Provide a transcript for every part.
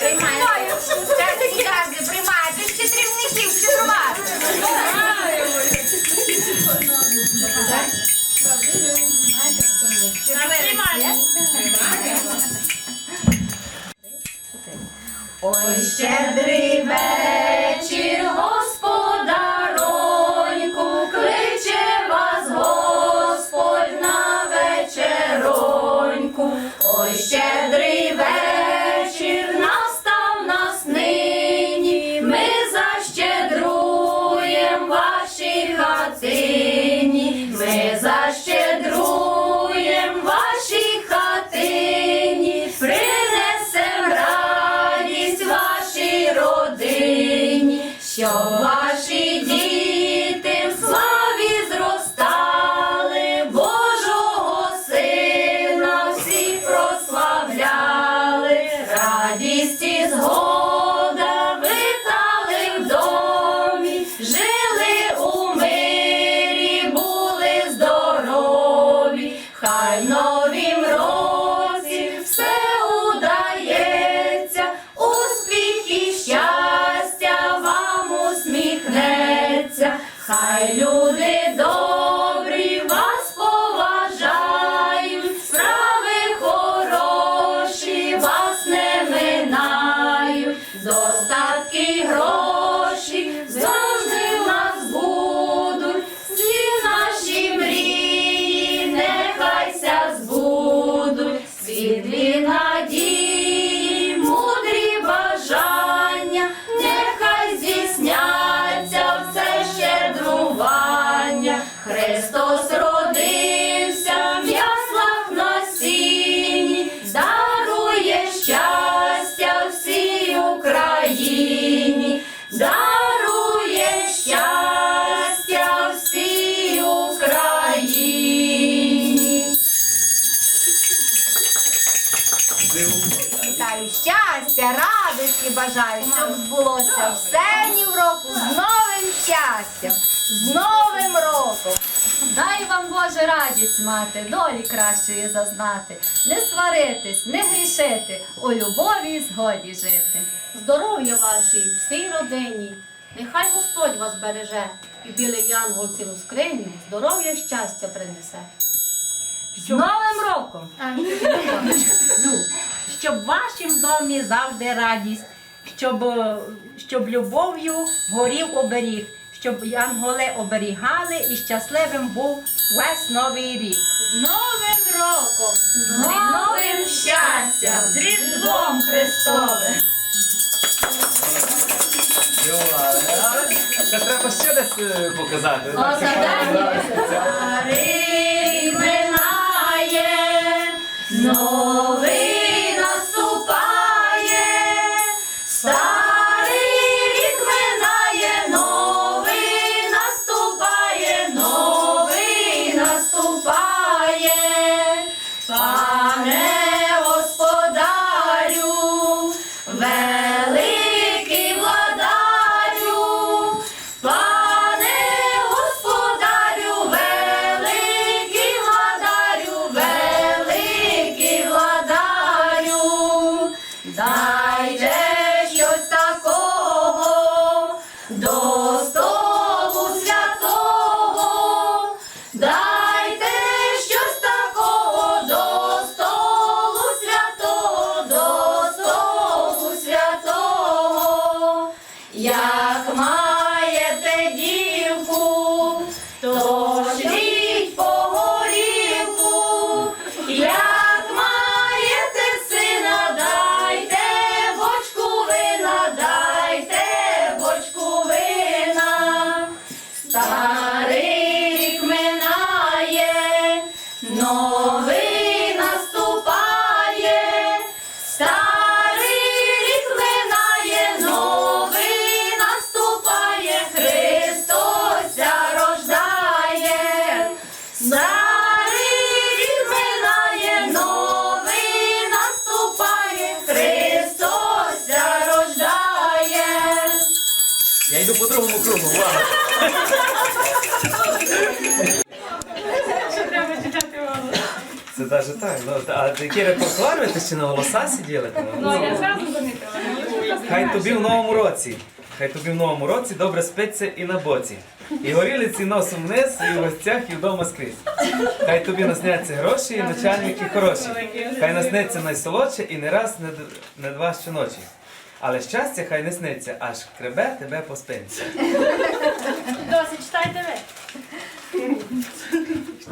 Приймаємо. Часики гази, приймаєте щедрівників, щедрувати. Ой, щедрий вечір, вашій достатки гроші щастя, радості бажаю, щоб збулося все ні в року з новим щастям, з новим роком. Дай вам Боже радість мати, долі кращої зазнати, не сваритись, не грішити, у любові і згоді жити. Здоров'я вашій, всій родині. Нехай Господь вас береже і білий янгол цілу скриню, здоров'я і щастя принесе. З Новим роком! Ну, щоб в вашім домі завжди радість, щоб, щоб любов'ю горів оберіг, щоб янголи оберігали і щасливим був весь новий рік. Новим роком, з новим щастям, з Різдвом Христовим. Це треба ще десь е, показати. Старий минає, новий Це навіть так. Ну, а який репертуар ви ще на голоса сиділи? Ну, я зразу замітила. ну, Хай тобі в новому році. Хай тобі в новому році добре спиться і на боці. І горілиці носом вниз, і в гостях, і вдома скрізь. Хай тобі насняться гроші, і начальники хороші. Хай насниться найсолодше і не раз, не, д- не два щоночі. Але щастя хай не сниться, аж кребе тебе по спинці. Досить читайте ви.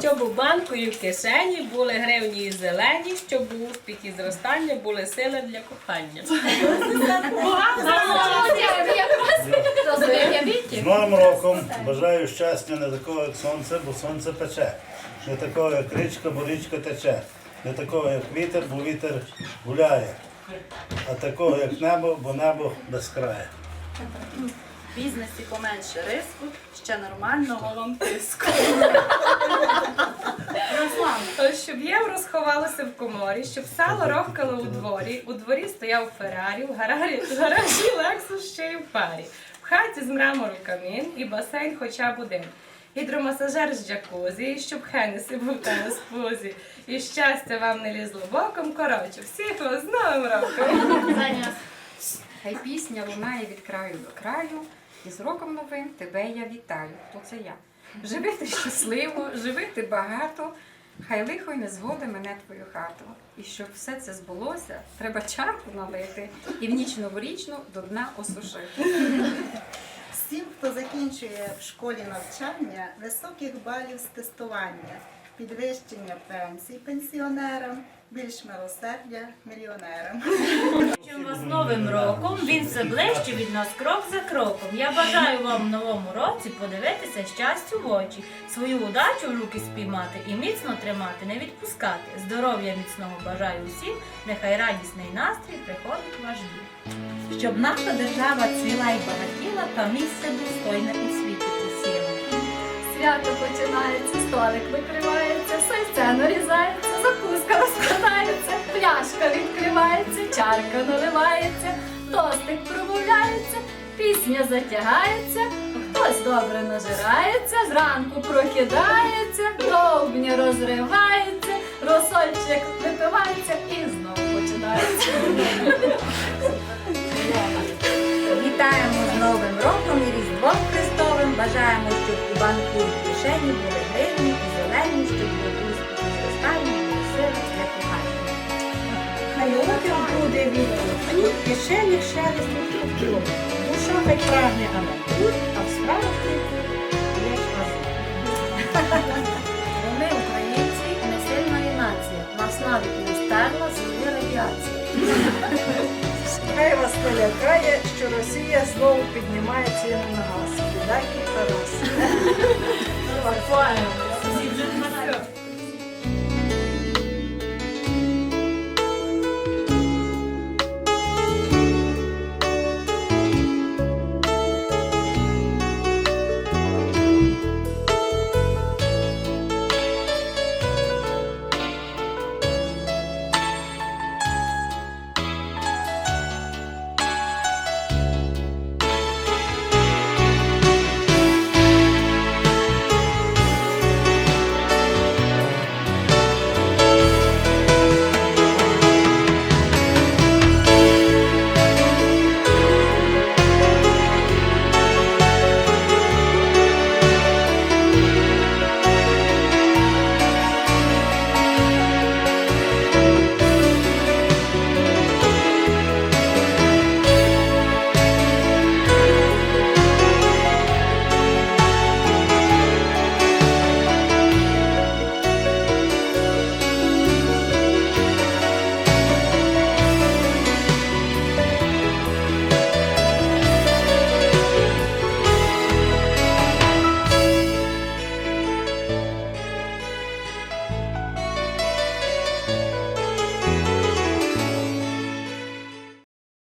Щоб у банку і в кишені були гривні і зелені, щоб у успіх і зростання були сили для кохання. З Новим роком бажаю щастя не такого, як сонце, бо сонце пече. Не такого, як річка, бо річка тече. Не такого, як вітер, бо вітер гуляє. А такого, як небо, бо небо безкрає. В бізнесі поменше риску, ще нормального вам тиску. Тож, щоб євро сховалося в коморі, щоб сало рохкало у дворі, у дворі стояв Феррарі, в гаражі, в гаражі Лексус ще й в парі. В хаті з мрамору камін і басейн хоча б один. Гідромасажер з джакузі, і щоб Хенесі був та на спузі. І щастя вам не лізло боком. Коротше, всіх вас з Новим роком! Хай пісня лунає від краю до краю, і з роком новим тебе я вітаю. То це я. Живи ти щасливо, живи ти багато, хай лихо й не згоди мене твою хату. І щоб все це збулося, треба чарку налити і в ніч новорічну до дна осушити. Всім, хто закінчує в школі навчання, високих балів з тестування, підвищення пенсій пенсіонерам, більш милосердя мільйонерам. Новим роком, він все ближче від нас крок за кроком. Я бажаю вам в новому році подивитися щастю в очі, свою удачу в руки спіймати і міцно тримати, не відпускати. Здоров'я міцного бажаю усім, нехай радісний настрій приходить ваш дім. Щоб наша держава цвіла і багатіла, та місце достойне у світі посіла. Свято починається, столик викривається, сальце нарізається, закуска розкладається, пляшка відкривається, чарка наливається, тостик промовляється, пісня затягається, хтось добре нажирається, зранку прокидається, довбня розривається, розсольчик випивається і знову починається. Вітаємо з Новим роком і Різдвом Христовим. Бажаємо, щоб у банку в кишені були гривні і зелені, щоб були одяг буде від в кишені шелест структур. Душа хай прагне авантюр, а в справжній є ж ми, українці, не сильна і нація. Нас навіть не стерла своя радіація. Хай вас не лякає, що Росія знову піднімає ціни на газ. Віддайте Тарас. Буквально.